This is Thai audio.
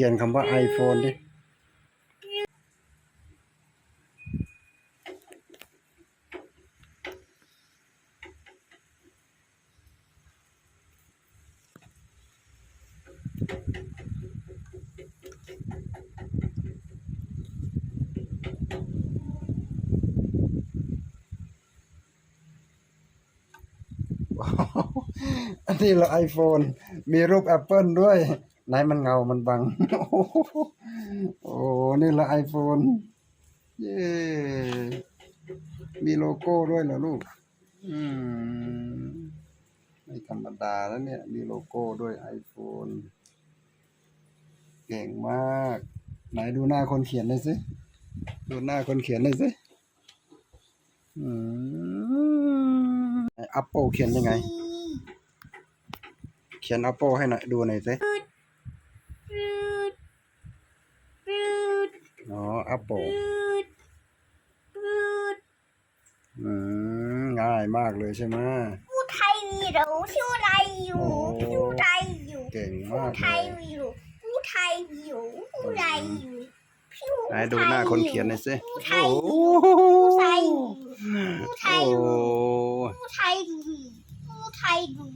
ขียนคำว่า iPhone ดิอันนี้เหรา iPhone มีรูป Apple ด้วย ไหนมันเงา มันบัง โอ้โหโอ้นี่เหรา iPhone เย้มีโลโก้ด้วยเหรอลูก อืม ไม่ธรรมดาแล้วเนี่ย มีโลโก้ด้วย iPhone เก่งมาก ไหนดูหน้าคนเขียนหน่อยสิ ดูหน้าคนเขียนหน่อยสิอืม Apple เขียนยังไง เขียน Apple ให้หน่อยดูหน่อยสิ อ๋อ Apple อืมง่ายมากเลยใช่ไหมผู้ไทยอยู่ชื่ออะไรอยู่โอ้ผู้ไทยอยู่เก่งผู้มากไทเลยยอยู่ผู้ไทยอยู่ผู้ไทยอยู่ผู้ไหนดูหน้าคนเขียนหน่อยสิผู้ไทโอ้ยโหผู้ไทยผู้ไทโอ้ยโหผู้ไทยอยู่ผู้ไทยอยู่